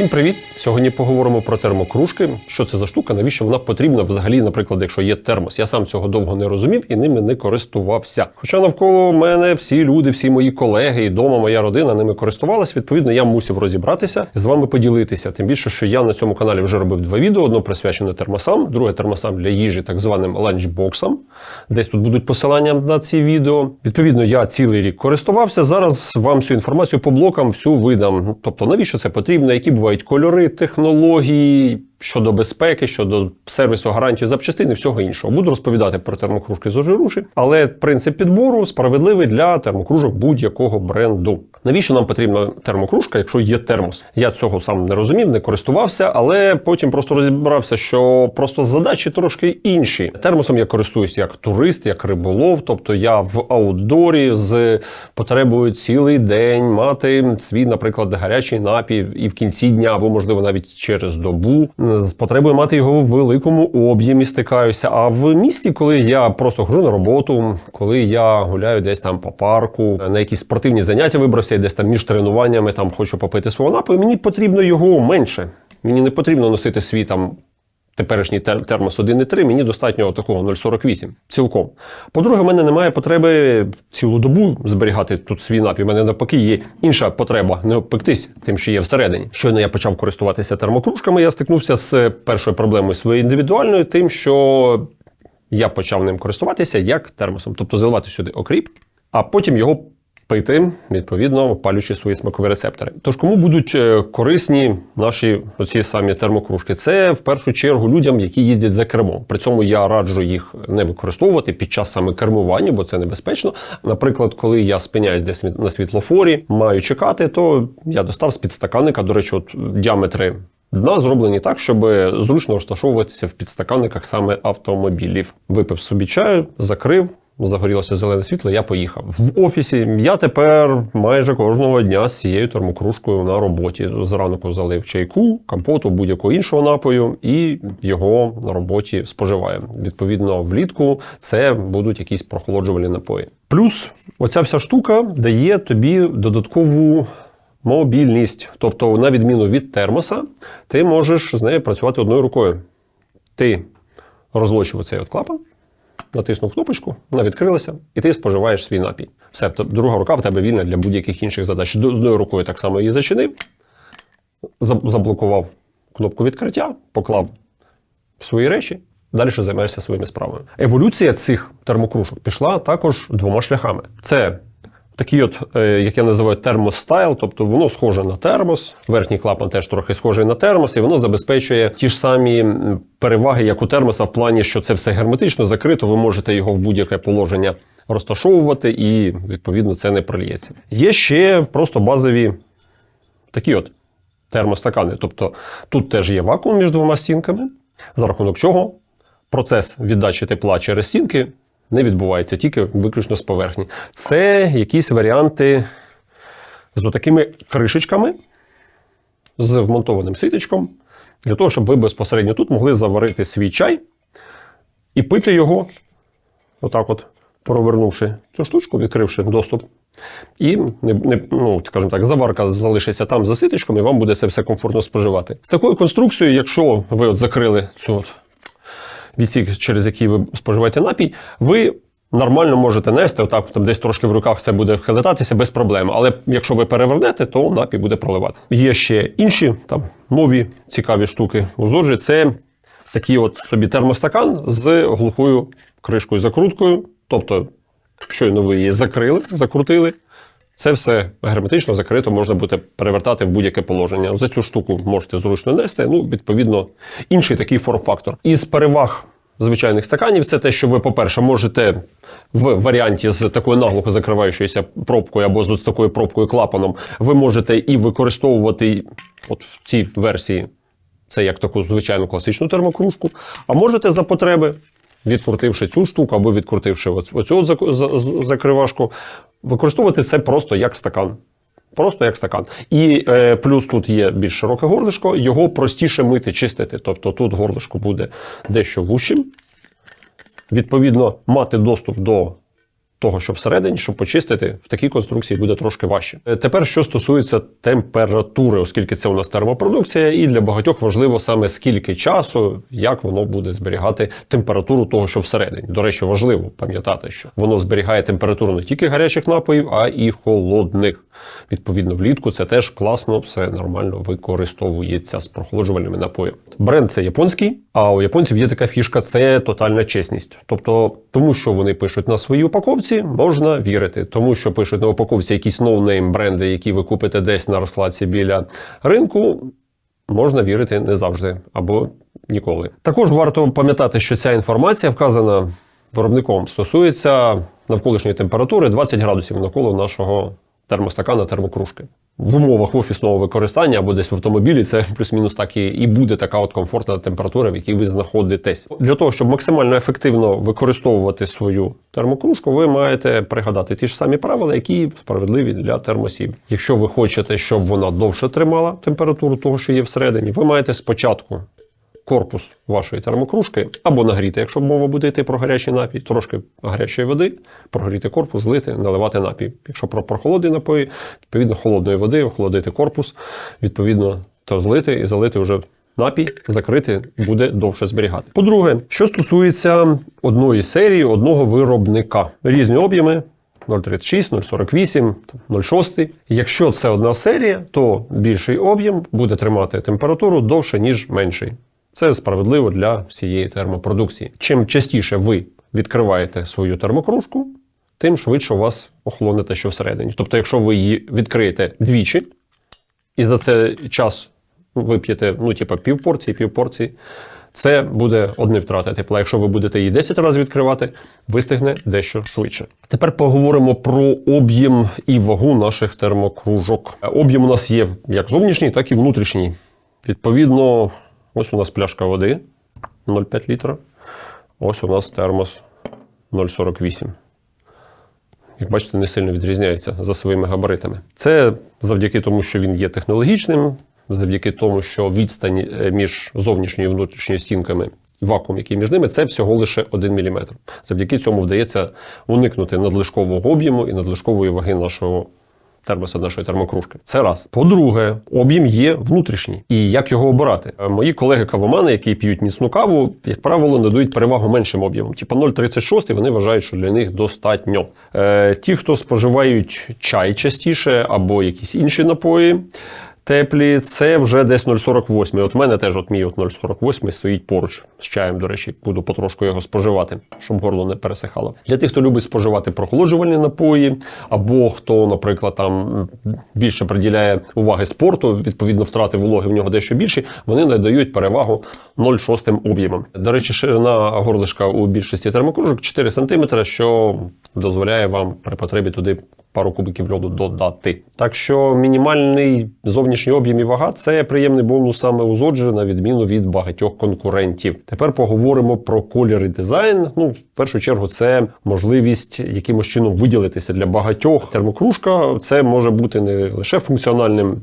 Всім привіт! Сьогодні поговоримо про термокружки. Що це за штука? Навіщо вона потрібна взагалі, наприклад, якщо є термос? Я сам цього довго не розумів і ними не користувався. Хоча навколо мене всі люди, всі мої колеги і дома моя родина ними користувалась. Відповідно, я мусив розібратися з вами поділитися. Тим більше, що я на цьому каналі вже робив два відео: одно присвячене термосам, друге термосам для їжі, так званим ланчбоксам. Десь тут будуть посилання на ці відео. Відповідно, я цілий рік користувався. Зараз вам всю інформацію по блокам всю видам. Ну, Тобто, навіщо це потрібно, які бувають кольори, технології. Щодо безпеки, щодо сервісу гарантії запчастин і всього іншого. Буду розповідати про термокружки з ожируші, але принцип підбору справедливий для термокружок будь-якого бренду. Навіщо нам потрібна термокружка, якщо є термос? Я цього сам не розумів, не користувався, але потім просто розібрався, що просто задачі трошки інші. Термосом я користуюся як турист, як риболов, тобто я в аутдорі з потребою цілий день мати свій, наприклад, гарячий напій і в кінці дня, або можливо навіть через добу з потребою мати його в великому об'ємі стикаюся. А в місті, коли я просто хожу на роботу, коли я гуляю десь там по парку, на якісь спортивні заняття вибрався, і десь там між тренуваннями там хочу попити свого напою, мені потрібно його менше. Мені не потрібно носити свій там. Теперішній термос 1,3, мені достатньо такого 0,48 цілком. По-друге, в мене немає потреби цілу добу зберігати тут свій напій. У мене навпаки є інша потреба не обпектись тим, що є всередині. Щойно я почав користуватися термокружками, я стикнувся з першою проблемою своєю індивідуальною, тим, що я почав ним користуватися як термосом, тобто заливати сюди окріп, а потім його пити, відповідно, палючи свої смакові рецептори. Тож кому будуть е, корисні наші оці самі термокружки? Це в першу чергу людям, які їздять за кермом. При цьому я раджу їх не використовувати під час саме кермування, бо це небезпечно. Наприклад, коли я спиняюсь десь на світлофорі, маю чекати, то я достав з підстаканника. До речі, от діаметри Дна зроблені так, щоб зручно розташовуватися в підстаканниках саме автомобілів. Випив собі чаю, закрив. Загорілося зелене світло, я поїхав. В офісі я тепер майже кожного дня з цією термокружкою на роботі. Зранку залив чайку, компоту, будь-якого іншого напою, і його на роботі споживаю. Відповідно, влітку це будуть якісь прохолоджувальні напої. Плюс оця вся штука дає тобі додаткову мобільність. Тобто, на відміну від термоса, ти можеш з нею працювати одною рукою. Ти розлочив оцей от клапан, натиснув кнопочку, вона відкрилася, і ти споживаєш свій напій. Все, друга рука в тебе вільна для будь-яких інших задач. Одною рукою так само її зачинив, заблокував кнопку відкриття, поклав свої речі. Далі займаєшся своїми справами. Еволюція цих термокружок пішла також двома шляхами. Це такий, от, е, як я називаю, термостайл, тобто воно схоже на термос. Верхній клапан теж трохи схожий на термос, і воно забезпечує ті ж самі переваги, як у термоса, в плані, що це все герметично закрито. Ви можете його в будь-яке положення розташовувати, і відповідно це не проліється. Є ще просто базові такі от термостакани. Тобто тут теж є вакуум між двома стінками, за рахунок чого процес віддачі тепла через стінки не відбувається, тільки виключно з поверхні. Це якісь варіанти з такими кришечками, з вмонтованим ситечком, для того, щоб ви безпосередньо тут могли заварити свій чай і пити його, отак от, провернувши цю штучку, відкривши доступ. І не, не, ну, скажімо так, заварка залишиться там за ситочком, і вам буде це все комфортно споживати. З такою конструкцією, якщо ви от закрили цю от відсік, через який ви споживаєте напій, ви нормально можете нести, отак там десь трошки в руках це буде хилитатися без проблем. Але якщо ви перевернете, то напій буде проливати. Є ще інші там нові цікаві штуки у зожі. Це такий от собі термостакан з глухою кришкою закруткою. Тобто, щойно ви її закрили, закрутили. Це все герметично закрито, можна буде перевертати в будь-яке положення. За цю штуку можете зручно нести. Ну, відповідно, інший такий форм-фактор. Із переваг звичайних стаканів, це те, що ви, по-перше, можете в варіанті з такою наглухо закриваючоюся пробкою або з такою пробкою клапаном, ви можете і використовувати от в цій версії це як таку звичайну класичну термокружку, а можете за потреби відкрутивши цю штуку або відкрутивши оцю закривашку, використовувати це просто як стакан. Просто як стакан. І е, плюс тут є більш широке горлишко, його простіше мити, чистити. Тобто тут горлишко буде дещо вущим. Відповідно, мати доступ до того, що всередині, щоб почистити, в такій конструкції буде трошки важче. Е, Тепер, що стосується температури, оскільки це у нас термопродукція, і для багатьох важливо саме скільки часу, як воно буде зберігати температуру того, що всередині. До речі, важливо пам'ятати, що воно зберігає температуру не тільки гарячих напоїв, а і холодних. Відповідно, влітку це теж класно, все нормально використовується з прохолоджувальними напоями. Бренд це японський, а у японців є така фішка це тотальна чесність. Тобто, тому що вони пишуть на своїй упаковці, можна вірити. Тому що пишуть на упаковці якісь ноунейм бренди, які ви купите десь на розкладці біля ринку, можна вірити не завжди або ніколи. Також варто пам'ятати, що ця інформація вказана виробником стосується навколишньої температури 20 градусів навколо нашого термостакана, термокружки. В умовах офісного використання або десь в автомобілі це плюс-мінус так і, і буде така от комфортна температура, в якій ви знаходитесь. Для того, щоб максимально ефективно використовувати свою термокружку, ви маєте пригадати ті ж самі правила, які справедливі для термосів. Якщо ви хочете, щоб вона довше тримала температуру того, що є всередині, ви маєте спочатку корпус вашої термокружки або нагріти, якщо мова буде йти про гарячий напій, трошки гарячої води, прогріти корпус, злити, наливати напій. Якщо про прохолодні напої, відповідно холодної води, охолодити корпус, відповідно, то злити і залити вже напій, закрити буде довше зберігати. По-друге, що стосується одної серії, одного виробника, різні об'єми. 0,36, 0,48, 0,6. Якщо це одна серія, то більший об'єм буде тримати температуру довше, ніж менший. Це справедливо для всієї термопродукції. Чим частіше ви відкриваєте свою термокружку, тим швидше у вас охолоне те, що всередині. Тобто, якщо ви її відкриєте двічі, і за цей час вип'єте, ну, типа, півпорції, півпорції, це буде одне втрата тепла. Якщо ви будете її 10 разів відкривати, вистигне дещо швидше. Тепер поговоримо про об'єм і вагу наших термокружок. Об'єм у нас є як зовнішній, так і внутрішній. Відповідно, ось у нас пляшка води 0,5 літра. Ось у нас термос 0,48. Як бачите, не сильно відрізняється за своїми габаритами. Це завдяки тому, що він є технологічним, завдяки тому, що відстань е, між зовнішньою і внутрішньою стінками і вакуум, який між ними, це всього лише 1 мм. Завдяки цьому вдається уникнути надлишкового об'єму і надлишкової ваги нашого термоса, нашої термокружки. Це раз. По-друге, об'єм є внутрішній. І як його обирати? Е, Мої колеги-кавомани, які п'ють міцну каву, як правило, надають перевагу меншим об'ємом. Типа 0,36, вони вважають, що для них достатньо. Е, ті, хто споживають чай частіше або якісь інші напої. Теплі, це вже десь 0,48. От в мене теж от мій от 0,48 стоїть поруч з чаєм, до речі, буду потрошку його споживати, щоб горло не пересихало. Для тих, хто любить споживати прохолоджувальні напої, або хто, наприклад, там більше приділяє уваги спорту, відповідно, втрати вологи в нього дещо більші, вони надають перевагу 0,6 об'ємом. До речі, ширина горлишка у більшості термокружок 4 см, що дозволяє вам при потребі туди пару кубиків льоду додати. Так що мінімальний зовнішній об'єм і вага це приємний бонус саме у на відміну від багатьох конкурентів. Тепер поговоримо про колір і дизайн. Ну, в першу чергу, це можливість якимось чином виділитися для багатьох. Термокружка це може бути не лише функціональним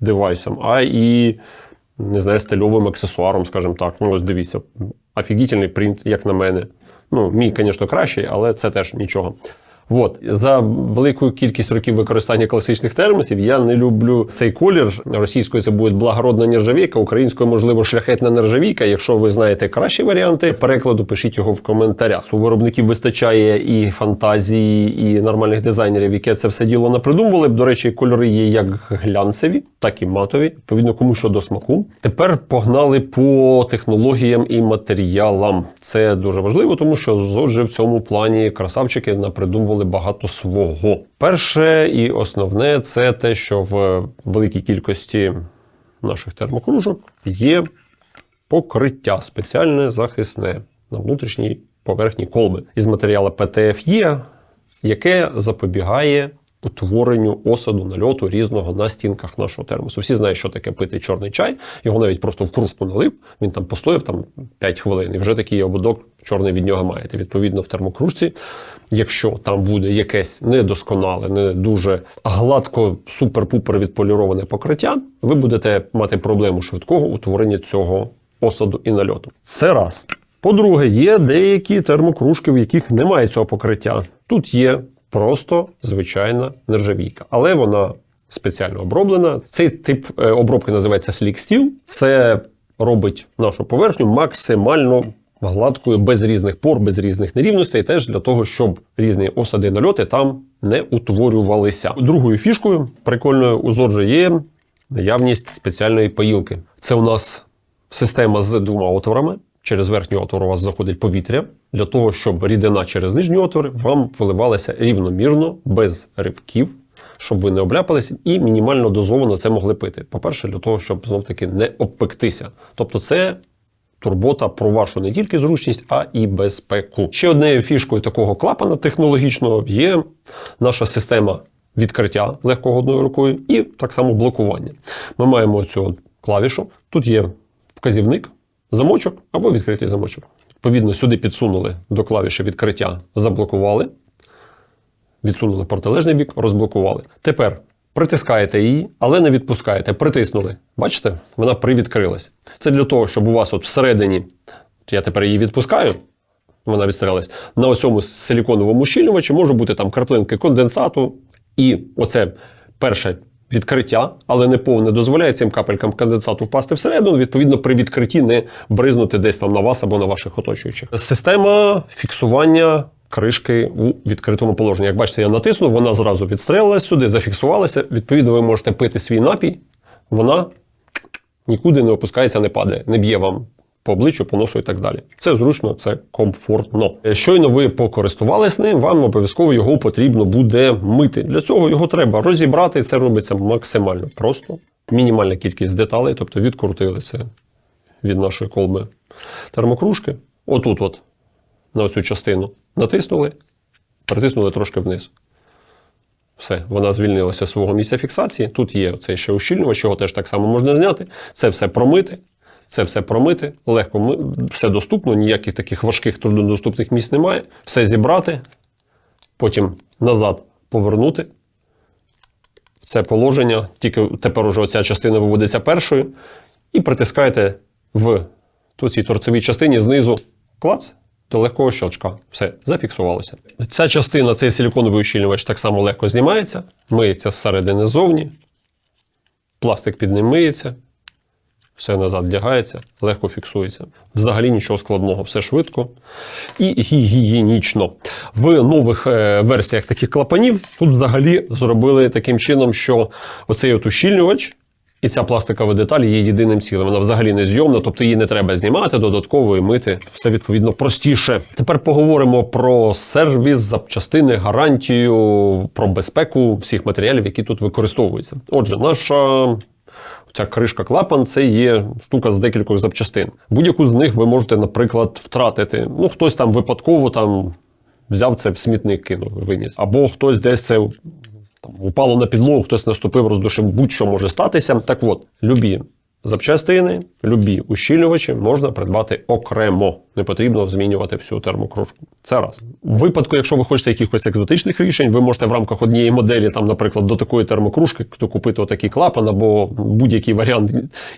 девайсом, а і не знаю, стильовим аксесуаром, скажімо так. Ну, ось дивіться, офігітельний принт, як на мене. Ну, мій, звісно, кращий, але це теж нічого. От за велику кількість років використання класичних термосів я не люблю цей колір. Російською це буде благородна нержавійка, українською, можливо, шляхетна нержавійка. Якщо ви знаєте кращі варіанти перекладу, пишіть його в коментарях. У виробників вистачає і фантазії, і нормальних дизайнерів, які це все діло напридумували. До речі, кольори є як глянцеві, так і матові. Відповідно, кому що до смаку. Тепер погнали по технологіям і матеріалам. Це дуже важливо, тому що зотже в цьому плані красавчики напридумували багато свого. Перше і основне це те, що в великій кількості наших термокружок є покриття спеціальне захисне на внутрішній поверхні колби із матеріалу ПТФЄ, яке запобігає утворенню осаду нальоту різного на стінках нашого термосу. Всі знають, що таке пити чорний чай. Його навіть просто в кружку налив. Він там постояв там 5 хвилин, і вже такий ободок чорний від нього маєте. Відповідно, в термокружці, якщо там буде якесь недосконале, не дуже гладко, супер-пупер відполіроване покриття, ви будете мати проблему швидкого утворення цього осаду і нальоту. Це раз. По-друге, є деякі термокружки, в яких немає цього покриття. Тут є просто звичайна нержавійка, але вона спеціально оброблена. Цей тип е, обробки називається Slick Steel. Це робить нашу поверхню максимально гладкою, без різних пор, без різних нерівностей, теж для того, щоб різні осади нальоти там не утворювалися. Другою фішкою прикольною у Зорджі є наявність спеціальної поїлки. Це у нас система з двома отворами. Через верхній отвор у вас заходить повітря для того, щоб рідина через нижні отвори вам виливалася рівномірно, без ривків, щоб ви не обляпалися і мінімально дозовано це могли пити. По-перше, для того, щоб знов таки не обпектися. Тобто, це турбота про вашу не тільки зручність, а і безпеку. Ще однією фішкою такого клапана технологічного є наша система відкриття легкого одною рукою і так само блокування. Ми маємо цю клавішу. Тут є вказівник, замочок або відкритий замочок. Відповідно, сюди підсунули до клавіші відкриття, заблокували, відсунули протилежний бік, розблокували. Тепер притискаєте її, але не відпускаєте. Притиснули. Бачите, вона привідкрилась. Це для того, щоб у вас от всередині, я тепер її відпускаю, вона відстрілилась, на ось цьому силіконовому щільнювачі може бути там краплинки конденсату. І оце перше відкриття, але не повне, дозволяє цим капелькам конденсату впасти всередину, відповідно, при відкритті не бризнути десь там на вас або на ваших оточуючих. Система фіксування кришки у відкритому положенні. Як бачите, я натиснув, вона зразу відстрелилась сюди, зафіксувалася. Відповідно, ви можете пити свій напій, вона нікуди не опускається, не падає, не б'є вам по обличчю, по носу і так далі. Це зручно, це комфортно. Щойно ви покористувались ним, вам обов'язково його потрібно буде мити. Для цього його треба розібрати. Це робиться максимально просто. Мінімальна кількість деталей, тобто відкрутили це від нашої колби термокружки. Отут, от, на цю частину, натиснули, притиснули трошки вниз. Все, вона звільнилася з свого місця фіксації. Тут є цей ще ущільнювач, його теж так само можна зняти. Це все промити. Це все промити, легко все доступно, ніяких таких важких труднодоступних місць немає. Все зібрати, потім назад повернути в це положення. Тільки тепер уже оця частина виводиться першою. І притискаєте в цій торцевій частині знизу клац до легкого щелчка. Все, зафіксувалося. Ця частина, цей силіконовий ущільнювач так само легко знімається, миється зсередини ззовні, пластик під ним миється, все назад вдягається, легко фіксується. Взагалі нічого складного, все швидко і гігієнічно. В нових е, версіях таких клапанів тут взагалі зробили таким чином, що оцей от ущільнювач. І ця пластикова деталь є єдиним цілим. Вона взагалі не зйомна, тобто її не треба знімати додатково і мити. Все відповідно простіше. Тепер поговоримо про сервіс, запчастини, гарантію, про безпеку всіх матеріалів, які тут використовуються. Отже, наша Ця кришка клапан це є штука з декількох запчастин. Будь-яку з них ви можете, наприклад, втратити. Ну, хтось там випадково там взяв це в смітник, кинув, виніс. Або хтось десь це там, упало на підлогу, хтось наступив, роздушив, будь-що може статися. Так от, любі запчастини, любі ущільнювачі можна придбати окремо. Не потрібно змінювати всю термокружку. Це раз. В випадку, якщо ви хочете якихось екзотичних рішень, ви можете в рамках однієї моделі, там, наприклад, до такої термокружки, то купити отакий клапан або будь-який варіант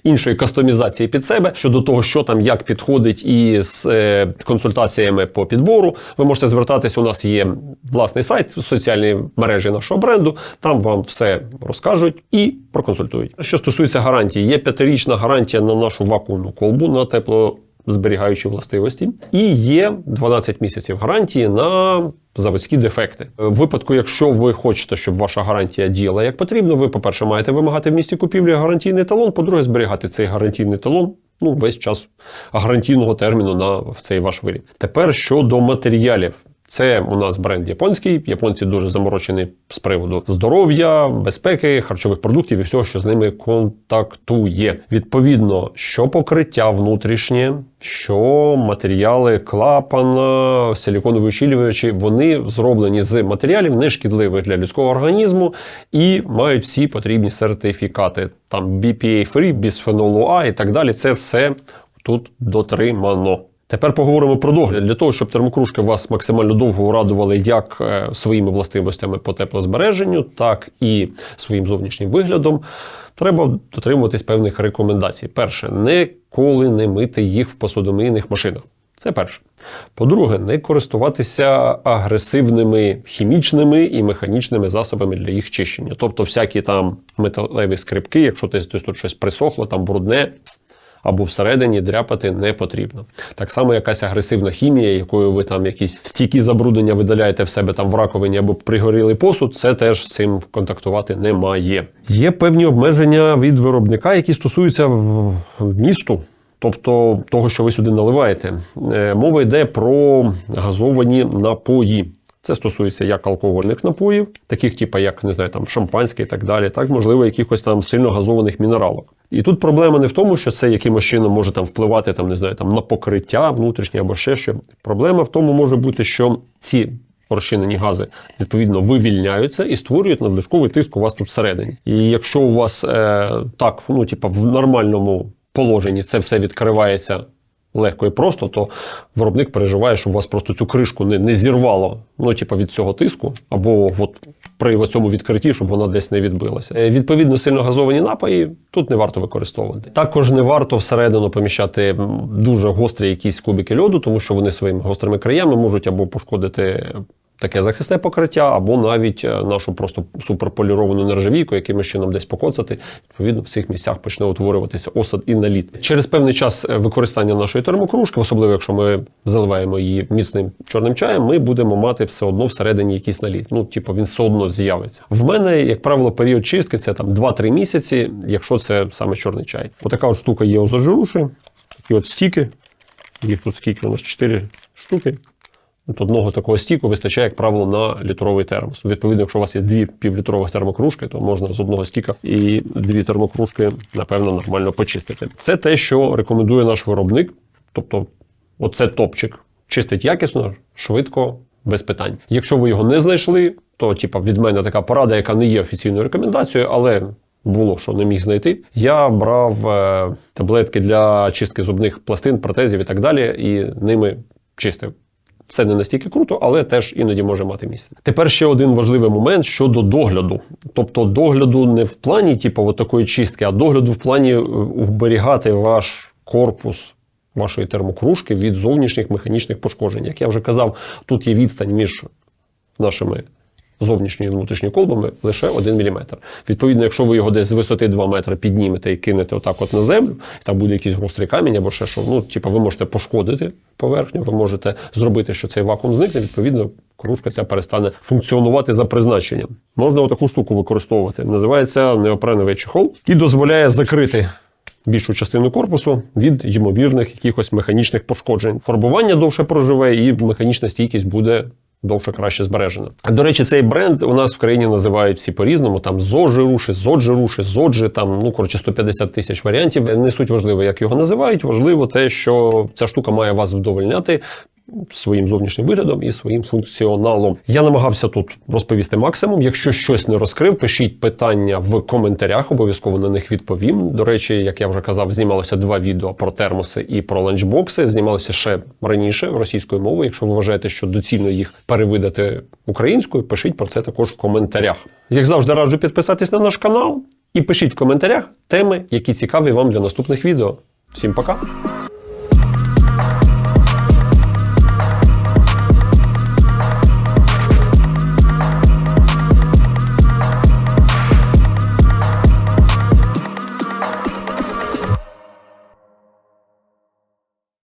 іншої кастомізації під себе щодо того, що там як підходить, і з е, консультаціями по підбору. Ви можете звертатись. У нас є власний сайт в соціальній мережі нашого бренду. Там вам все розкажуть і проконсультують. Що стосується гарантії, є п'ятирічна гарантія на нашу вакуумну колбу на тепло зберігаючі властивості, і є 12 місяців гарантії на заводські дефекти. В випадку, якщо ви хочете, щоб ваша гарантія діяла як потрібно, ви, по-перше, маєте вимагати в місті купівлі гарантійний талон, по-друге, зберігати цей гарантійний талон. Ну, весь час гарантійного терміну на в цей ваш виріб. Тепер щодо матеріалів. Це у нас бренд японський. Японці дуже заморочені з приводу здоров'я, безпеки, харчових продуктів і всього, що з ними контактує. Відповідно, що покриття внутрішнє, що матеріали клапана, силіконові ущільнювачі, вони зроблені з матеріалів нешкідливих для людського організму і мають всі потрібні сертифікати. Там BPA-free, бісфенолу А і так далі. Це все тут дотримано. Тепер поговоримо про догляд. Для того, щоб термокружки вас максимально довго радували як е, своїми властивостями по теплозбереженню, так і своїм зовнішнім виглядом, треба дотримуватись певних рекомендацій. Перше, ніколи не мити їх в посудомийних машинах. Це перше. По-друге, не користуватися агресивними хімічними і механічними засобами для їх чищення. Тобто, всякі там металеві скрипки, якщо десь тут щось присохло, там брудне. Або всередині дряпати не потрібно. Так само якась агресивна хімія, якою ви там якісь стійкі забруднення видаляєте в себе там в раковині або пригорілий посуд, це теж з цим контактувати немає. Є певні обмеження від виробника, які стосуються вмісту. Тобто того, що ви сюди наливаєте. Е, Мова йде про газовані напої. Це стосується як алкогольних напоїв, таких типу, як не знаю, там шампанське і так далі, так можливо, якихось там сильно газованих мінералок. І тут проблема не в тому, що це якимось чином може там впливати там, не знаю, там на покриття внутрішнє або ще що. Проблема в тому може бути, що ці розчинені гази відповідно вивільняються і створюють надлишковий тиск у вас тут всередині. І якщо у вас е, так, ну типа в нормальному положенні це все відкривається легко і просто, то виробник переживає, щоб вас просто цю кришку не, не зірвало, ну, типу, від цього тиску, або от при цьому відкритті, щоб вона десь не відбилася. Е, Відповідно, сильно газовані напої тут не варто використовувати. Також не варто всередину поміщати дуже гострі якісь кубики льоду, тому що вони своїми гострими краями можуть або пошкодити. Таке захисне покриття, або навіть е, нашу просто суперполіровану нержавійку, якимось чином десь покоцати. Відповідно, в цих місцях почне утворюватися осад і наліт. Через певний час е, використання нашої термокружки, особливо якщо ми заливаємо її міцним чорним чаєм, ми будемо мати все одно всередині якийсь наліт. Ну, типу, він все одно з'явиться. В мене, як правило, період чистки це там 2-3 місяці, якщо це саме чорний чай. Отака от штука є у зажируші, такі от стіки. Їх тут скільки у нас 4 штуки. От одного такого стіку вистачає, як правило, на літровий термос. Відповідно, якщо у вас є дві півлітрових термокружки, то можна з одного стіка і дві термокружки, напевно, нормально почистити. Це те, що рекомендує наш виробник. Тобто, оце топчик. Чистить якісно, швидко, без питань. Якщо ви його не знайшли, то типа від мене така порада, яка не є офіційною рекомендацією, але було, що не міг знайти. Я брав е, таблетки для чистки зубних пластин, протезів і так далі, і ними чистив. Це не настільки круто, але теж іноді може мати місце. Тепер ще один важливий момент щодо догляду. Тобто догляду не в плані, типу, от такої чистки, а догляду в плані е, уберігати ваш корпус вашої термокружки від зовнішніх механічних пошкоджень. Як я вже казав, тут є відстань між нашими зовнішньою і внутрішньою колбами лише 1 мм. Відповідно, якщо ви його десь з висоти 2 метри піднімете і кинете отак от на землю, там буде якийсь гострий камінь або ще що, ну, типу, ви можете пошкодити поверхню, ви можете зробити, що цей вакуум зникне, відповідно, кружка ця перестане функціонувати за призначенням. Можна отаку штуку використовувати. Називається неопреновий чехол і дозволяє закрити більшу частину корпусу від ймовірних якихось механічних пошкоджень. Фарбування довше проживе, і механічна стійкість буде. Довше краще збережена. До речі, цей бренд у нас в країні називають всі по-різному. Там зожируши, зоджируши, зоджи, там ну коротше 150 тисяч варіантів. Не суть важливо, як його називають. Важливо те, що ця штука має вас вдовольняти своїм зовнішнім виглядом і своїм функціоналом. Я намагався тут розповісти максимум. Якщо щось не розкрив, пишіть питання в коментарях, обов'язково на них відповім. До речі, як я вже казав, знімалося два відео про термоси і про ланчбокси. Знімалося ще раніше російською мовою. Якщо ви вважаєте, що доцільно їх перевидати українською, пишіть про це також в коментарях. Як завжди, раджу підписатись на наш канал і пишіть в коментарях теми, які цікаві вам для наступних відео. Всім пока!